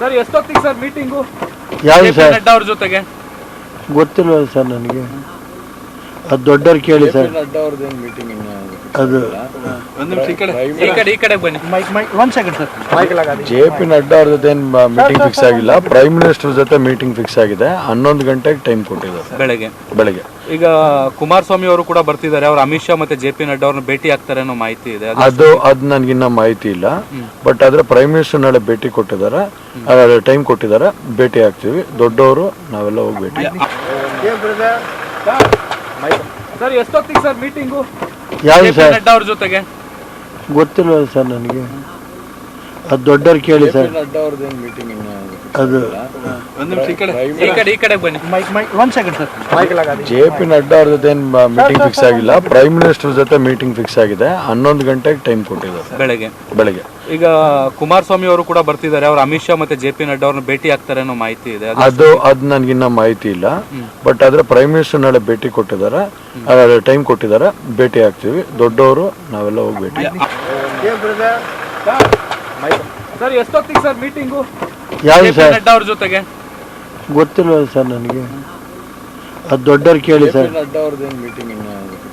Sir ಎಷ್ಟೊತ್ತಿಗೆ sir meeting ಯಾವ sir? Nadda ಅವ್ರ ಜೊತೆಗೆ? ಗೊತ್ತಿಲ್ಲ ಸರ್ ನನಗೆ. ಅದು ದೊಡ್ಡವ್ರು ಕೇಳಿ ಸರ್. ಅದು ಜೆ ಪಿ ನಡ್ಡಾ ಅವ್ರ ಜೊತೆ ಮೀಟಿಂಗ್ ಫಿಕ್ಸ್ ಆಗಿಲ್ಲ. ಪ್ರೈಮ್ ಮಿನಿಸ್ಟರ್ ಜೊತೆ ಮೀಟಿಂಗ್ ಫಿಕ್ಸ್ ಆಗಿದೆ. ಹನ್ನೊಂದು ಗಂಟೆಗೆ ಟೈಮ್ ಕೊಟ್ಟಿದ್ದಾರೆ. ಬೆಳಗ್ಗೆ. ಬೆಳಗ್ಗೆ. ಈಗ ಕುಮಾರಸ್ವಾಮಿ ಅವರು ಕೂಡ ಬರ್ತಿದ್ದಾರೆ. ಅವ್ರು ಅಮಿತ್ ಶಾ ಮತ್ತೆ ಜೆ ಪಿ ನಡ್ಡಾ ಅವ್ರನ್ನ ಭೇಟಿ ಆಗ್ತಾರೆ ಅನ್ನೋ ಮಾಹಿತಿ ಇದೆ. ಅದು- ಅದು ಅದು ನನಗಿನ್ನ ಮಾಹಿತಿ ಇಲ್ಲ. ಬಟ್ ಆದ್ರೆ ಪ್ರೈಮ್ ಮಿನಿಸ್ಟರ್ ನಾಳೆ ಭೇಟಿ ಕೊಟ್ಟಿದ್ದಾರೆ. ಟೈಮ್ ಕೊಟ್ಟಿದ್ದಾರೆ. ಭೇಟಿ ಆಗ್ತೀವಿ. ದೊಡ್ಡವರು ನಾವೆಲ್ಲ ಹೋಗಿ ಭೇಟಿ ಸರ್ ಎಷ್ಟೊತ್ತಿಗೆ ಸರ್ ಮೀಟಿಂಗು ಯಾವ ಸರ್? ನಡ್ಡಾ ಅವ್ರ ಜೊತೆಗೆ? ಗೊತ್ತಿಲ್ಲ ಸರ್ ನನಗೆ. ಅದು ದೊಡ್ಡವ್ರು ಕೇಳಿ ಸರ್. ಅದು ಒಂದ್ ನಿಮಿಷ ಈ ಕಡೆ ಈ ಕಡೆ ಈ ಕಡೆ ಬನ್ನಿ. ಒಂದ್ second sir. J P Nadda ಅವ್ರ ಜೊತೆ ಮೀಟಿಂಗ್ ಫಿಕ್ಸ್ ಆಗಿಲ್ಲ. ಪ್ರೈಮ್ ಮಿನಿಸ್ಟರ್ ಜೊತೆ ಮೀಟಿಂಗ್ ಫಿಕ್ಸ್ ಆಗಿದೆ. ಹನ್ನೊಂದು ಗಂಟೆಗೆ ಟೈಮ್ ಕೊಟ್ಟಿದ್ದಾರೆ. ಬೆಳಗ್ಗೆ. ಬೆಳಗ್ಗೆ. ಈಗ ಕುಮಾರಸ್ವಾಮಿ ಅವರು ಕೂಡ ಬರ್ತಿದ್ದಾರೆ. ಅವ್ರು ಅಮಿತ್ ಶಾ ಮತ್ತೆ ಜೆ ಪಿ ನಡ್ಡಾ ಅವ್ರನ್ನ ಭೇಟಿ ಆಗ್ತಾರೆ ಅನ್ನೋ ಮಾಹಿತಿ ಇದೆ. ಅದು- ಅದು ಅದು ನನಗಿನ್ನ ಮಾಹಿತಿ ಇಲ್ಲ. ಬಟ್ ಆದ್ರೆ ಪ್ರೈಮ್ ಮಿನಿಸ್ಟರ್ ನಾಳೆ ಭೇಟಿ ಕೊಟ್ಟಿದ್ದಾರೆ. ಟೈಮ್ ಕೊಟ್ಟಿದ್ದಾರೆ. ಭೇಟಿ ಆಗ್ತೀವಿ. ದೊಡ್ಡವರು ನಾವೆಲ್ಲ ಹೋಗಿ ಭೇಟಿ ಸರ್ ಎಷ್ಟೊತ್ತಿಗೆ ಸರ್ ಮೀಟಿಂಗು ಯಾರು ಸರ್? ನಡ್ಡಾ ಅವ್ರ ಜೊತೆಗೆ? ಗೊತ್ತಿಲ್ಲ ಸರ್ ನನಗೆ. ಅದು ದೊಡ್ಡವ್ರು ಕೇಳಿ ಸರ್.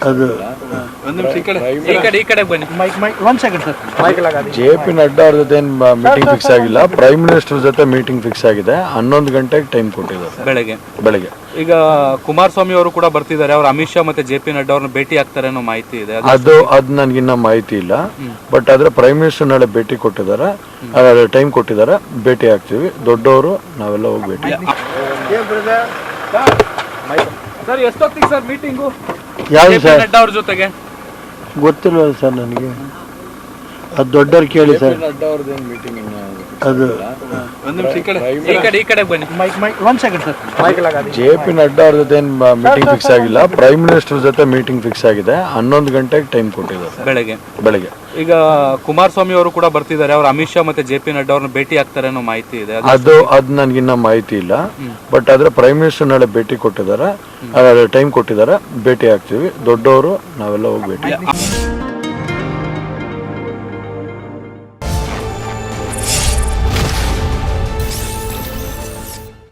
ಅದು ಜೆ ಪಿ ನಡ್ಡಾ ಅವ್ರ ಜೊತೆ ಮೀಟಿಂಗ್ ಫಿಕ್ಸ್ ಆಗಿಲ್ಲ. ಪ್ರೈಮ್ ಮಿನಿಸ್ಟರ್ ಜೊತೆ ಮೀಟಿಂಗ್ ಫಿಕ್ಸ್ ಆಗಿದೆ. ಹನ್ನೊಂದು ಗಂಟೆಗೆ ಟೈಮ್ ಕೊಟ್ಟಿದ್ದಾರೆ. ಬೆಳಗ್ಗೆ. ಬೆಳಗ್ಗೆ. ಈಗ ಕುಮಾರಸ್ವಾಮಿ ಅವರು ಕೂಡ ಬರ್ತಿದ್ದಾರೆ. ಅವ್ರು ಅಮಿತ್ ಶಾ ಮತ್ತೆ ಜೆ ಪಿ ನಡ್ಡಾ ಅವ್ರನ್ನ ಭೇಟಿ ಆಗ್ತಾರೆ ಅನ್ನೋ ಮಾಹಿತಿ ಇದೆ. ಅದು- ಅದು ಅದು ನನಗಿನ್ನ ಮಾಹಿತಿ ಇಲ್ಲ. ಬಟ್ ಆದ್ರೆ ಪ್ರೈಮ್ ಮಿನಿಸ್ಟರ್ ನಾಳೆ ಭೇಟಿ ಕೊಟ್ಟಿದ್ದಾರೆ. ಟೈಮ್ ಕೊಟ್ಟಿದ್ದಾರೆ. ಭೇಟಿ ಆಗ್ತೀವಿ. ದೊಡ್ಡವರು ನಾವೆಲ್ಲ ಹೋಗಿ ಭೇಟಿ ಸರ್ ಎಷ್ಟೊತ್ತಿಗೆ ಸರ್ ಮೀಟಿಂಗು ಯಾರು ಸರ್? ನಡ್ಡಾ ಅವ್ರ ಜೊತೆಗೆ? ಗೊತ್ತಿಲ್ಲ ಸರ್ ನನಗೆ. ಅದು ದೊಡ್ಡವ್ರು ಕೇಳಿ ಸರ್. ಅದು ಒಂದ್ ನಿಮಿಷ ಈ ಕಡೆ ಈ ಕಡೆ ಈ ಕಡೆ ಬನ್ನಿ. ಒಂದ್ second sir J P Nadda ಅವ್ರ ಜೊತೆ ಮೀಟಿಂಗ್ ಫಿಕ್ಸ್ ಆಗಿಲ್ಲ. ಪ್ರೈಮ್ ಮಿನಿಸ್ಟರ್ ಜೊತೆ ಮೀಟಿಂಗ್ ಫಿಕ್ಸ್ ಆಗಿದೆ. ಹನ್ನೊಂದು ಗಂಟೆಗೆ ಟೈಮ್ ಕೊಟ್ಟಿದ್ದಾರೆ. ಬೆಳಗ್ಗೆ. ಬೆಳಗ್ಗೆ. ಈಗ ಕುಮಾರಸ್ವಾಮಿ ಅವರು ಕೂಡ ಬರ್ತಿದ್ದಾರೆ. ಅವ್ರು ಅಮಿತ್ ಶಾ ಮತ್ತೆ ಜೆ ಪಿ ನಡ್ಡಾ ಅವ್ರನ್ನ ಭೇಟಿ ಆಗ್ತಾರೆ ಅನ್ನೋ ಮಾಹಿತಿ ಇದೆ. ಅದು- ಅದು ಅದು ನನಗಿನ್ನ ಮಾಹಿತಿ ಇಲ್ಲ. ಬಟ್ ಆದ್ರೆ ಪ್ರೈಮ್ ಮಿನಿಸ್ಟರ್ ನಾಳೆ ಭೇಟಿ ಕೊಟ್ಟಿದ್ದಾರೆ. ಟೈಮ್ ಕೊಟ್ಟಿದ್ದಾರೆ. ಭೇಟಿ ಆಗ್ತೀವಿ. ದೊಡ್ಡವರು ನಾವೆಲ್ಲ ಹೋಗಿ ಭೇಟಿ